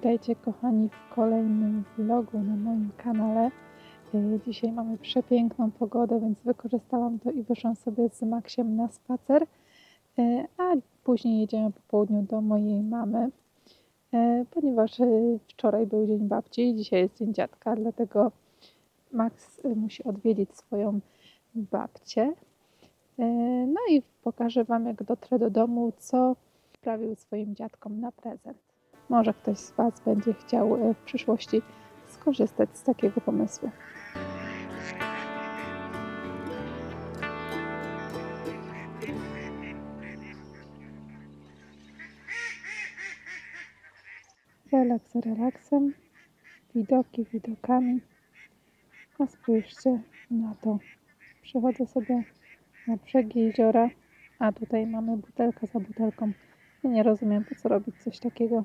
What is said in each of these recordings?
Witajcie kochani w kolejnym vlogu na moim kanale. E, Dzisiaj mamy przepiękną pogodę, więc wykorzystałam to i wyszłam sobie z Maksiem na spacer. E, A później jedziemy po południu do mojej mamy, e, ponieważ wczoraj był dzień babci, dzisiaj jest dzień dziadka, dlatego Max musi odwiedzić swoją babcię. No i pokażę Wam, jak dotrę do domu, co sprawił swoim dziadkom na prezent. Może ktoś z Was będzie chciał e, w przyszłości skorzystać z takiego pomysłu. Relaks relaksem, widoki widokami. A spójrzcie na to. Przechodzę sobie na brzegi jeziora, a tutaj mamy butelkę za butelką. Ja nie rozumiem, po co robić coś takiego.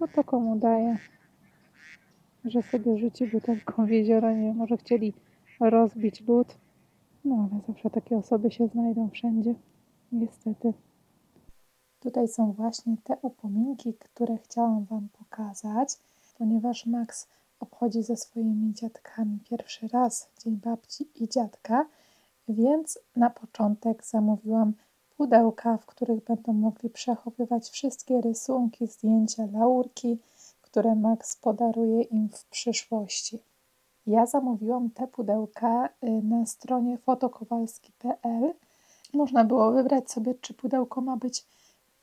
Co to komu daje? Że sobie rzuci butelką w jezioro, nie wiem, może chcieli rozbić lód. No ale zawsze takie osoby się znajdą wszędzie. Niestety. Tutaj są właśnie te upominki, które chciałam Wam pokazać, ponieważ Max obchodzi ze swoimi dziadkami pierwszy raz Dzień Babci i Dziadka, więc na początek zamówiłam pudełka, w których będą mogli przechowywać wszystkie rysunki, zdjęcia, laurki, które Max podaruje im w przyszłości. Ja zamówiłam te pudełka y, na stronie fotokowalski.pl. Można było wybrać sobie, czy pudełko ma być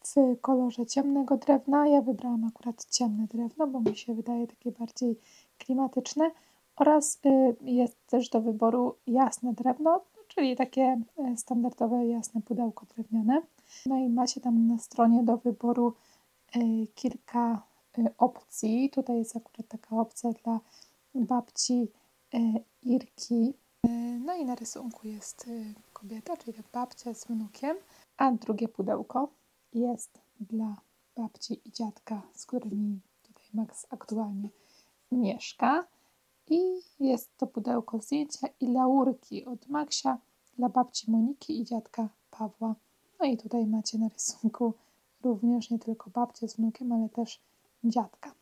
w kolorze ciemnego drewna. Ja wybrałam akurat ciemne drewno, bo mi się wydaje takie bardziej klimatyczne. Oraz y, jest też do wyboru jasne drewno, czyli takie y, standardowe jasne pudełko drewniane. No i macie tam na stronie do wyboru y, kilka opcji. Tutaj jest akurat taka opcja dla babci Irki. No i na rysunku jest kobieta, czyli babcia z wnukiem, a drugie pudełko jest dla babci i dziadka, z którymi tutaj Max aktualnie mieszka. I jest to pudełko zdjęcia i laurki od Maxia dla babci Moniki i dziadka Pawła. No i tutaj macie na rysunku również nie tylko babcię z wnukiem, ale też dziadka.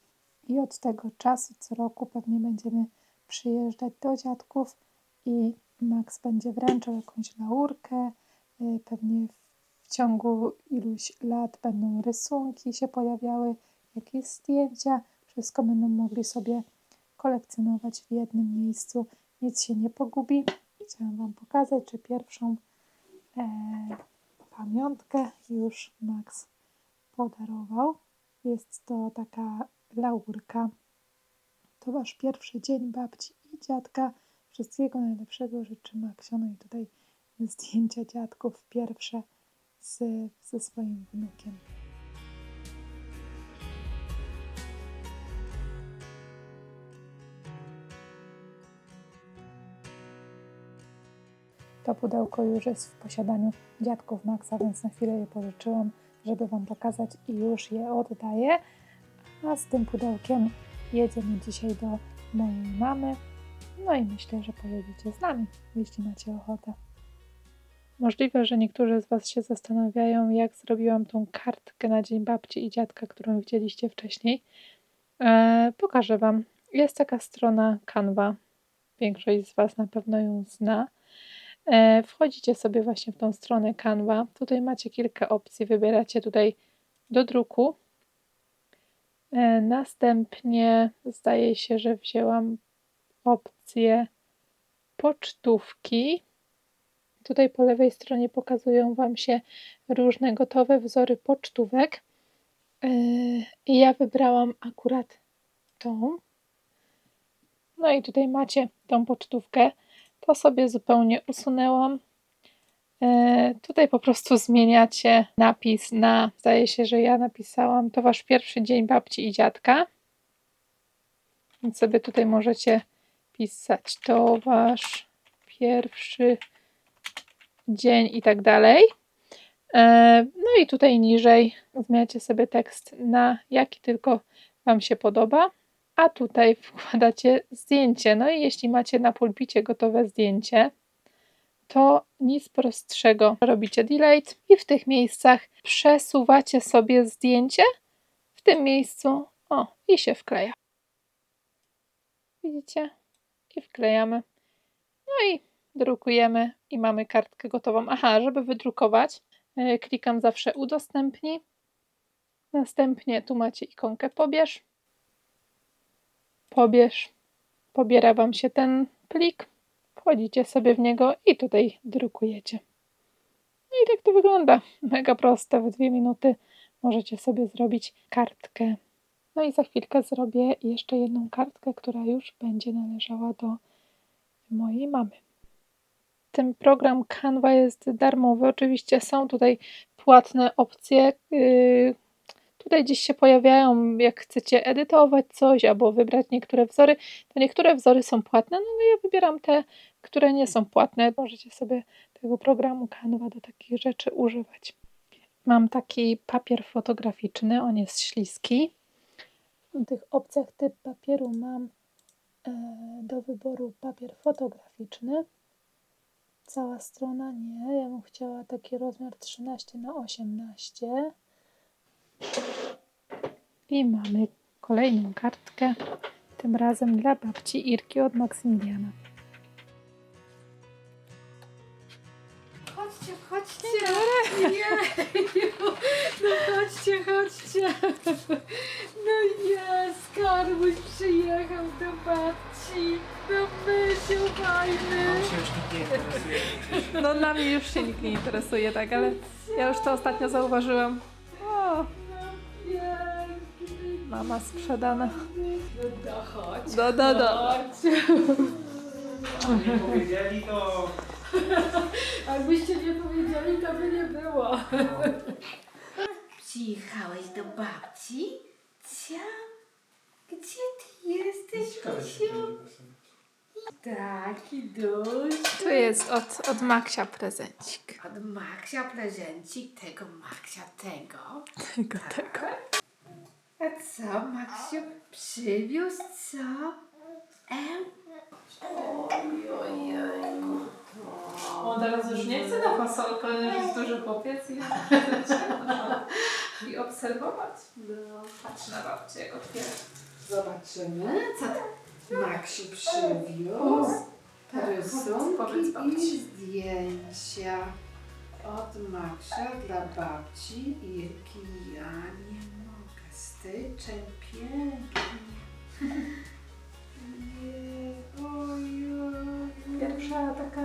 I od tego czasu co roku pewnie będziemy przyjeżdżać do dziadków i Max będzie wręczał jakąś laurkę, y, pewnie w ciągu iluś lat będą rysunki się pojawiały, jakieś zdjęcia, wszystko będą mogli sobie kolekcjonować w jednym miejscu, nic się nie pogubi. Chciałam Wam pokazać, że pierwszą e, pamiątkę już Max podarował. Jest to taka laurka. To Wasz pierwszy dzień babci i dziadka. Wszystkiego najlepszego życzy Maxio. No i tutaj zdjęcia dziadków pierwsze z, ze swoim wnukiem. To pudełko już jest w posiadaniu dziadków Maxa, więc na chwilę je pożyczyłam, żeby Wam pokazać i już je oddaję. A z tym pudełkiem jedziemy dzisiaj do mojej mamy. No i myślę, że pojedziecie z nami, jeśli macie ochotę. Możliwe, że niektórzy z Was się zastanawiają, jak zrobiłam tą kartkę na Dzień Babci i Dziadka, którą widzieliście wcześniej. Eee, pokażę Wam. Jest taka strona Canva. Większość z Was na pewno ją zna. Eee, wchodzicie sobie właśnie w tą stronę Canva. Tutaj macie kilka opcji. Wybieracie tutaj do druku. Eee, następnie zdaje się, że wzięłam opcję pocztówki. Tutaj po lewej stronie pokazują Wam się różne gotowe wzory pocztówek. Yy, I ja wybrałam akurat tą. No i tutaj macie tą pocztówkę. To sobie zupełnie usunęłam. Yy, Tutaj po prostu zmieniacie napis na, zdaje się, że ja napisałam, to Wasz pierwszy dzień babci i dziadka. Więc sobie tutaj możecie pisać, to Wasz pierwszy dzień i tak dalej. E, No i tutaj niżej zmieniacie sobie tekst na jaki tylko Wam się podoba, a tutaj wkładacie zdjęcie. No i jeśli macie na pulpicie gotowe zdjęcie, to nic prostszego. Robicie delete i w tych miejscach przesuwacie sobie zdjęcie tym miejscu. O, i się wkleja. Widzicie? I wklejamy. No i drukujemy i mamy kartkę gotową. Aha, żeby wydrukować, e, klikam zawsze udostępnij. Następnie tu macie ikonkę pobierz. Pobierz. Pobiera Wam się ten plik. Wchodzicie sobie w niego i tutaj drukujecie. No i tak to wygląda. Mega proste. W dwie minuty możecie sobie zrobić kartkę. No i za chwilkę zrobię jeszcze jedną kartkę, która już będzie należała do mojej mamy. Ten program Canva jest darmowy. Oczywiście są tutaj płatne opcje. Yy, tutaj gdzieś się pojawiają, jak chcecie edytować coś albo wybrać niektóre wzory, to niektóre wzory są płatne, no ja wybieram te, które nie są płatne. Możecie sobie tego programu Canva do takich rzeczy używać. Mam taki papier fotograficzny, on jest śliski. W tych opcjach typ papieru mam e, do wyboru papier fotograficzny. Cała strona nie, ja bym chciała taki rozmiar 13 na 18. I mamy kolejną kartkę, tym razem dla babci Irki od Maksymiliana. Chodźcie, chodźcie. Jeju. No chodźcie, chodźcie. No jest, Karbuś przyjechał do babci. No mysiu fajny. się już nikt nie interesuje. No dla mnie już się nikt nie interesuje, tak, ale ja już to ostatnio zauważyłam. Mama sprzedana. No do, chodź. Chodź. Nie powiedzieli to... Jakbyście nie powiedzieli, to by nie było. Przyjechałeś do babci? Cia? Gdzie ty jesteś, Misiu? Taki duży. Tu jest od, od Maksia prezencik. Od Maksia prezencik, tego Maksia tego. Tego, tego. A co, Maksiu przywiózł, co? E? Ojojojku. On teraz już nie chce na fasolkę, już jest duży chłopiec i, i obserwować. No, Patrz na babcię, jak otwiera. zobaczymy, co ty, Maksiu przywiózł. Rysunki Powiedz babci. i zdjęcia od Maksia dla babci Irki. Ja styczeń pięknie. Pierwsza taka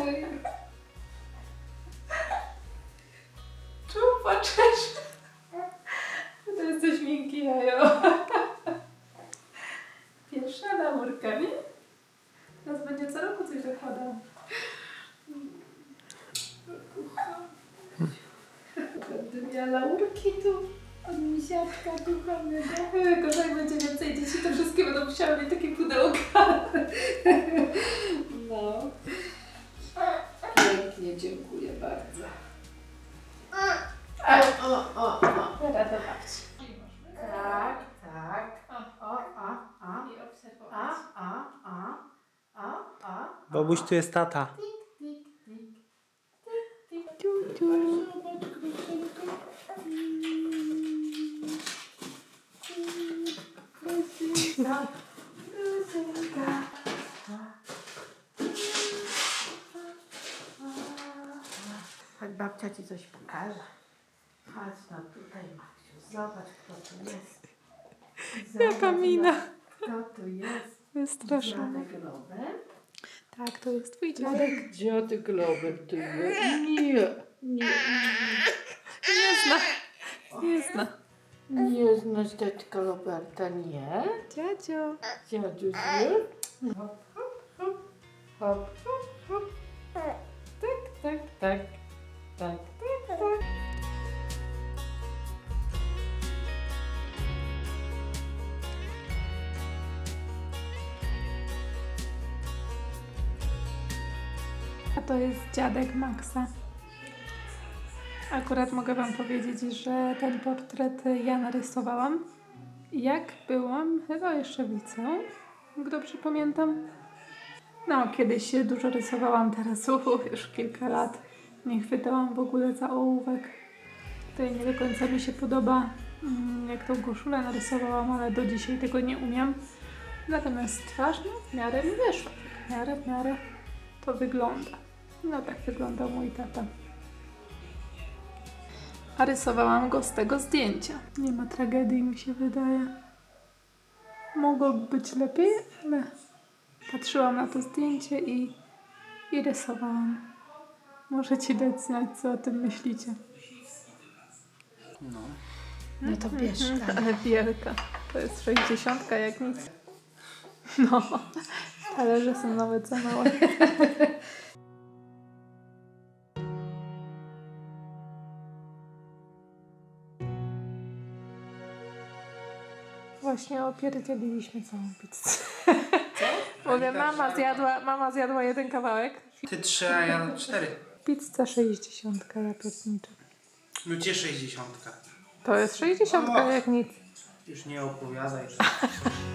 Ojej. Czupaczesz. To jesteś miękki jajo. Pierwsza laurka, nie? Teraz będzie co roku coś zakładał. Będę miała laurki tu misiaczka kochanego. Gorzej będzie więcej dzieci, to wszystkie będą musiały mieć takie pudełka. No. Pięknie, dziękuję bardzo. O, o, o, o. Rada babci. Tak, tak. O, a, a, I obserwować. a, a, a, a, a. Bobuś, tu jest tata. Tik, tik, tik. Ciu, ciu. Zobacz, kruszynka. Kruszynka, kruszynka. Chodź babcia ci coś pokaże. Chodź no tutaj Maksiu, zobacz kto tu jest. Jaka Zobacz, mina. Kto tu jest? Dziadek Robert? Tak, to jest twój dziadek. Dziadek Robert jest. Nie, nie, nie. Nie zna. Nie zna. Nie znasz dziadka Roberta, nie? Dziadzio. Dziadziu zły? Hop, hop, hop, hop, hop, hop. Tak, tak, tak, tak. A to jest dziadek Maxa. Akurat mogę Wam powiedzieć, że ten portret ja narysowałam. Jak byłam chyba jeszcze w liceum, dobrze pamiętam. No, kiedyś dużo rysowałam, teraz już kilka lat nie chwytałam w ogóle za ołówek. Tutaj nie do końca mi się podoba mm, jak tą koszulę narysowałam, ale do dzisiaj tego nie umiem. Natomiast twarz, no w miarę mi wyszła. W miarę, w miarę to wygląda. No tak wygląda mój tata. A rysowałam go z tego zdjęcia. Nie ma tragedii, mi się wydaje. Mogłoby być lepiej, ale patrzyłam na to zdjęcie i, i rysowałam. Możecie dać znać, co o tym myślicie. No. No to bierz Mhm, tam. Ale wielka. To jest 60 jak nic. No, talerze są nawet za małe. Właśnie opierdzieliliśmy całą pizzę. Mówię, mama zjadła, mama zjadła jeden kawałek. Ty trzy, a ja cztery. Pizza 60, ja pierniczę. No gdzie sześćdziesiątka? To jest 60 Och. jak nic. Już nie opowiadaj.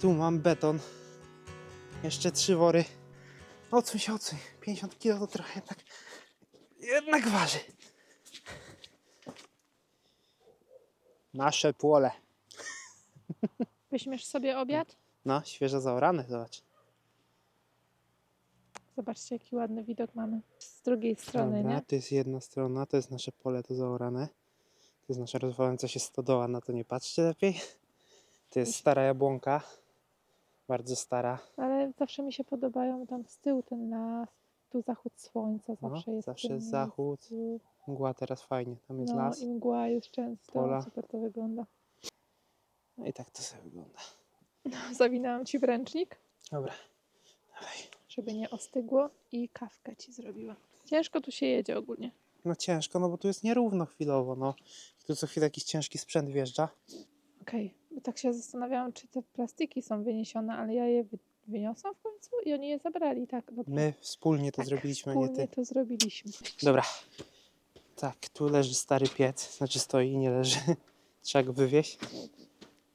Tu mam beton. Jeszcze trzy wory. Odsuń się, odsuń. 50 kg to trochę jednak, jednak waży. Nasze pole. Weźmiesz sobie obiad? No, świeżo zaorane, zobacz. Zobaczcie, jaki ładny widok mamy z drugiej strony, Dobra, nie? to jest jedna strona, to jest nasze pole, to zaorane. To jest nasza rozwalająca się stodoła, na to nie patrzcie lepiej. To jest stara jabłonka. Bardzo stara. Ale zawsze mi się podobają tam z tyłu ten las, tu zachód słońca No, zawsze jest. w zawsze jest zachód. miejscu. Mgła teraz fajnie, tam jest No las. i mgła jest często, pola. super to wygląda. No i tak to sobie wygląda. Zawinęłam Ci w ręcznik, Dobra, dawaj. żeby nie ostygło i kawkę Ci zrobiła. Ciężko tu się jedzie ogólnie. No ciężko, no bo tu jest nierówno chwilowo, no. Tu co chwilę jakiś ciężki sprzęt wjeżdża. Okej, bo tak się zastanawiałam, czy te plastiki są wyniesione, ale ja je wy- wyniosłam w końcu i oni je zabrali, tak? Dobra. My wspólnie to tak, zrobiliśmy, a nie wspólnie ty. to zrobiliśmy. Dobra. Tak, tu leży stary piec, znaczy stoi, nie leży. Trzeba go wywieźć.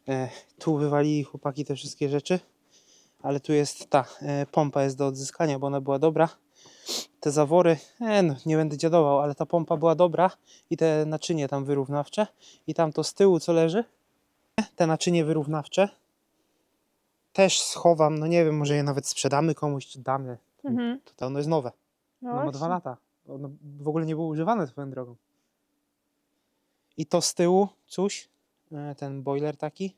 E, tu wywalili chłopaki te wszystkie rzeczy, ale tu jest ta e, pompa jest do odzyskania, bo ona była dobra. Te zawory, e, no, nie będę dziadował, ale ta pompa była dobra i te naczynie tam wyrównawcze i tam to z tyłu co leży, te naczynie wyrównawcze też schowam, no nie wiem, może je nawet sprzedamy komuś, czy damy. Mhm. To, ono jest nowe. No No ma dwa lata. Ono w ogóle nie było używane swoją drogą. I to z tyłu, coś, e, ten boiler taki.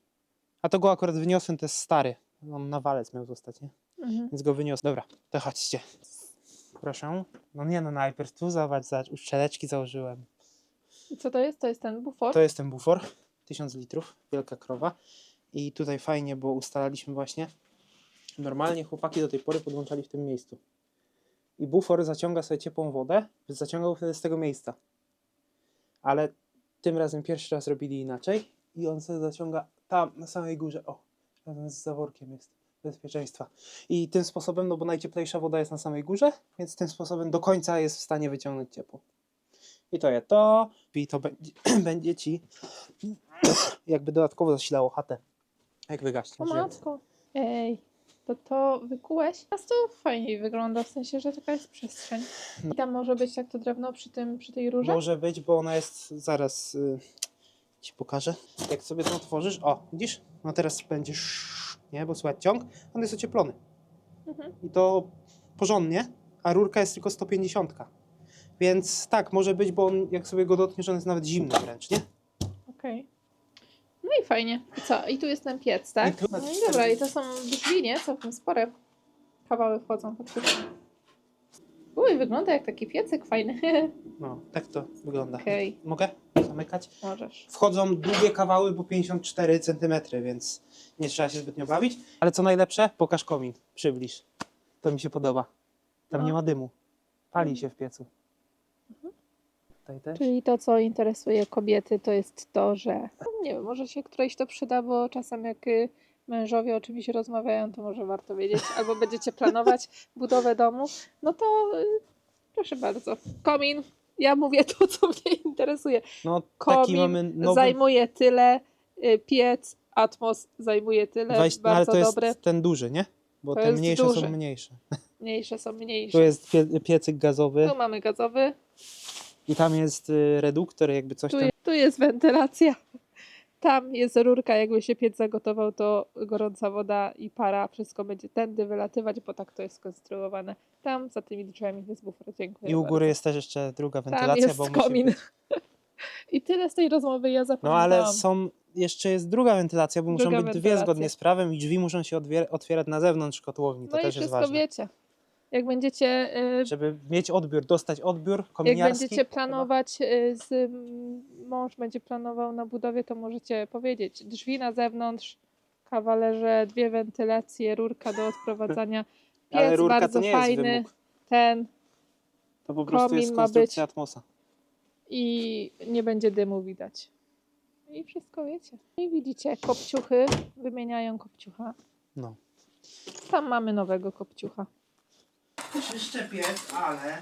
A to go akurat wyniosłem, to jest stary. On na walec miał zostać, nie? Mhm. Więc go wyniosłem. Dobra, to chodźcie. Proszę. No nie no, najpierw tu zobacz, zobacz, uszczeleczki założyłem. I co to jest? To jest ten bufor? To jest ten bufor, 1000 litrów, wielka krowa. I tutaj fajnie, bo ustalaliśmy właśnie, normalnie chłopaki do tej pory podłączali w tym miejscu. I bufor zaciąga sobie ciepłą wodę, zaciągał wtedy z tego miejsca. Ale tym razem pierwszy raz robili inaczej i on sobie zaciąga tam, na samej górze, o, razem z zaworkiem jest bezpieczeństwa. I tym sposobem, no bo najcieplejsza woda jest na samej górze, więc tym sposobem do końca jest w stanie wyciągnąć ciepło. I to je to, i to będzie, będzie ci jakby dodatkowo zasilało chatę. Jak O wygaśnie. matko. Ej, to to wykułeś? A to fajniej wygląda, w sensie, że taka jest przestrzeń. I tam może być tak to drewno przy, tym, przy tej rurze? Może być, bo ona jest, zaraz y, ci pokażę. Jak sobie to otworzysz, o, widzisz? No teraz będziesz, nie, bo słychać ciąg, on jest ocieplony. Mhm. I to porządnie, a rurka jest tylko 150. Więc tak, może być, bo on, jak sobie go dotkniesz, on jest nawet zimny wręcz, nie? Okej. No i fajnie. I co? I tu jest ten piec, tak? I tu- No i dobra, i to są drzwi, nie? Całkiem spore kawały wchodzą faktycznie. Uj, wygląda jak taki piecek fajny. No, tak to wygląda. Okej. Mogę? zamykać. Możesz. Wchodzą długie kawały, bo 54 cm, więc nie trzeba się zbytnio bawić. Ale co najlepsze, pokaż komin, przybliż. To mi się podoba. Tam No. nie ma dymu. Pali się w piecu. Tutaj też. Czyli to, co interesuje kobiety, to jest to, że no nie wiem, może się którejś to przyda, bo czasem jak y, mężowie o czymś rozmawiają, to może warto wiedzieć, albo będziecie planować budowę domu, no to y, proszę bardzo, komin. Ja mówię to, co mnie interesuje. No taki Komin mamy nowy... Zajmuje tyle, y, piec, atmos zajmuje tyle, Dwadzieścia- no, ale bardzo to jest dobre. ten duży, nie? Bo To te mniejsze duży. są mniejsze. Mniejsze są Tu mniejsze. jest pie piecyk gazowy Tu mamy gazowy, i tam jest y, reduktor, jakby coś tu, tam. je, tu jest wentylacja. Tam jest rurka, jakby się piec zagotował, to gorąca woda i para, wszystko będzie tędy wylatywać, bo tak to jest skonstruowane. Tam za tymi drzwiami jest bufor. Dziękuję. I u góry jest też jeszcze druga Tam wentylacja, jest bo musi komin. być. I tyle z tej rozmowy ja No ale są, jeszcze jest druga wentylacja, bo muszą Druga być dwie wentylacja. zgodnie z prawem i drzwi muszą się odwier- otwierać na zewnątrz kotłowni. To No i też jest wszystko ważne. wiecie. Jak będziecie, y, Żeby mieć odbiór, dostać odbiór jak kominiarski. będziecie planować, y, z, mąż będzie planował na budowie, to możecie powiedzieć drzwi na zewnątrz, kawalerze, dwie wentylacje, rurka do odprowadzania. Piec Ale rurka bardzo to nie jest fajny, wymóg. ten To po prostu jest konstrukcja być. atmosa. i nie będzie dymu widać. I wszystko wiecie. I widzicie, kopciuchy wymieniają kopciucha. No. Tam mamy nowego kopciucha. Czyszczę piec, ale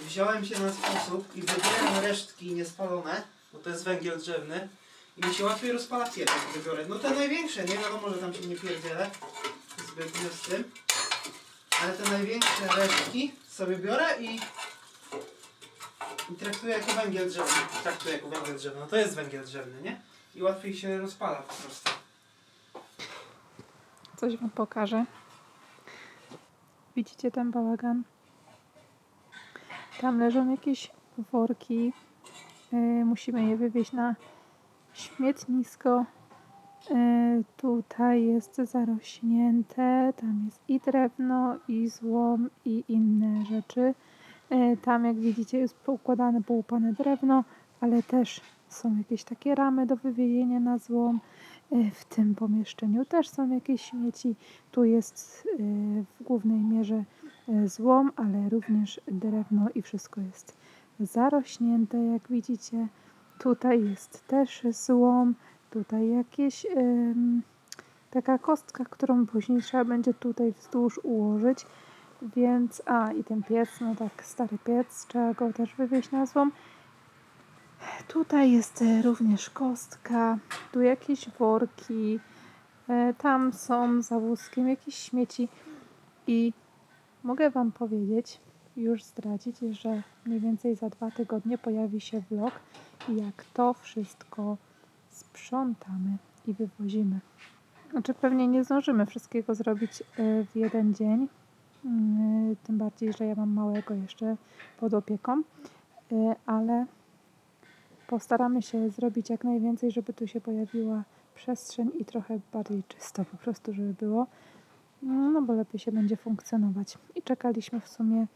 wziąłem się na sposób i wybieram resztki niespalone, bo to jest węgiel drzewny i mi się łatwiej rozpala piec, jak wybiorę. No te największe, nie wiadomo, że tam się nie pierdzielę zbytnio z tym, ale te największe resztki sobie biorę i, i traktuję jako węgiel drzewny. Traktuję jako węgiel drzewny. No to jest węgiel drzewny, nie? I łatwiej się rozpala po prostu. Coś wam pokażę. Widzicie ten bałagan? Tam leżą jakieś worki. Yy, musimy je wywieźć na śmietnisko. Yy, tutaj jest zarośnięte. Tam jest i drewno, i złom, i inne rzeczy. Yy, tam, jak widzicie, jest poukładane, połupane drewno, ale też są jakieś takie ramy do wywiezienia na złom. Y, W tym pomieszczeniu też są jakieś śmieci. Tu jest y, w głównej mierze y, złom, ale również drewno i wszystko jest zarośnięte, jak widzicie. Tutaj jest też złom, tutaj jakieś taka kostka, którą później trzeba będzie tutaj wzdłuż ułożyć. Więc, a i ten piec, no tak, stary piec, trzeba go też wywieźć na złom. Tutaj jest e, również kostka, tu jakieś worki, e, tam są za wózkiem jakieś śmieci. I mogę Wam powiedzieć, już zdradzić, że mniej więcej za dwa tygodnie pojawi się vlog, jak to wszystko sprzątamy i wywozimy. Znaczy pewnie nie zdążymy wszystkiego zrobić e, w jeden dzień, Mm, tym bardziej, że ja mam małego jeszcze pod opieką, ale postaramy się zrobić jak najwięcej, żeby tu się pojawiła przestrzeń i trochę bardziej czysto po prostu, żeby było. No bo lepiej się będzie funkcjonować. I czekaliśmy w sumie,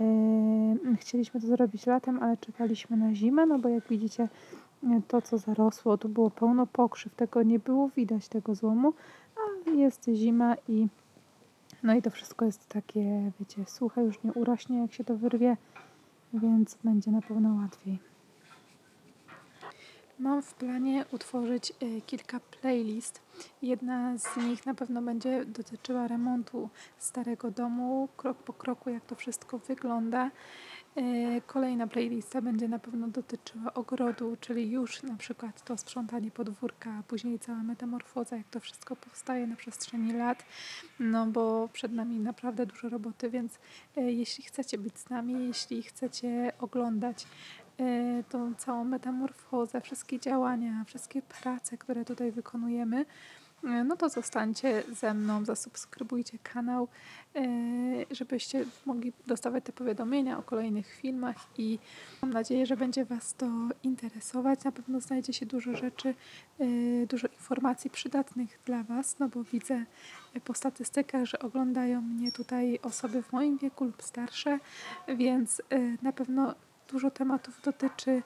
e, chcieliśmy to zrobić latem, ale czekaliśmy na zimę, no bo jak widzicie to co zarosło, tu było pełno pokrzyw, tego nie było widać tego złomu, a jest zima i no i to wszystko jest takie, wiecie, suche, już nie urośnie jak się to wyrwie, więc będzie na pewno łatwiej. Mam w planie utworzyć y, kilka playlist. Jedna z nich na pewno będzie dotyczyła remontu starego domu, krok po kroku, jak to wszystko wygląda. Y, Kolejna playlista będzie na pewno dotyczyła ogrodu, czyli już na przykład to sprzątanie podwórka, a później cała metamorfoza, jak to wszystko powstaje na przestrzeni lat. No bo przed nami naprawdę dużo roboty, więc y, jeśli chcecie być z nami, jeśli chcecie oglądać tą całą metamorfozę, wszystkie działania, wszystkie prace, które tutaj wykonujemy, e, no to zostańcie ze mną, zasubskrybujcie kanał, e, żebyście mogli dostawać te powiadomienia o kolejnych filmach i mam nadzieję, że będzie Was to interesować. Na pewno znajdzie się dużo rzeczy, dużo informacji przydatnych dla Was, no bo widzę po statystykach, że oglądają mnie tutaj osoby w moim wieku lub starsze, więc na pewno dużo tematów dotyczy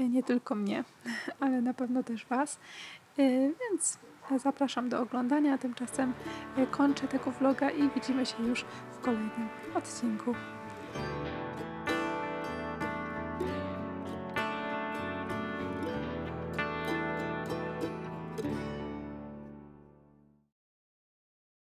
y, nie tylko mnie, ale na pewno też Was. Y, Więc zapraszam do oglądania. Tymczasem y, kończę tego vloga i widzimy się już w kolejnym odcinku.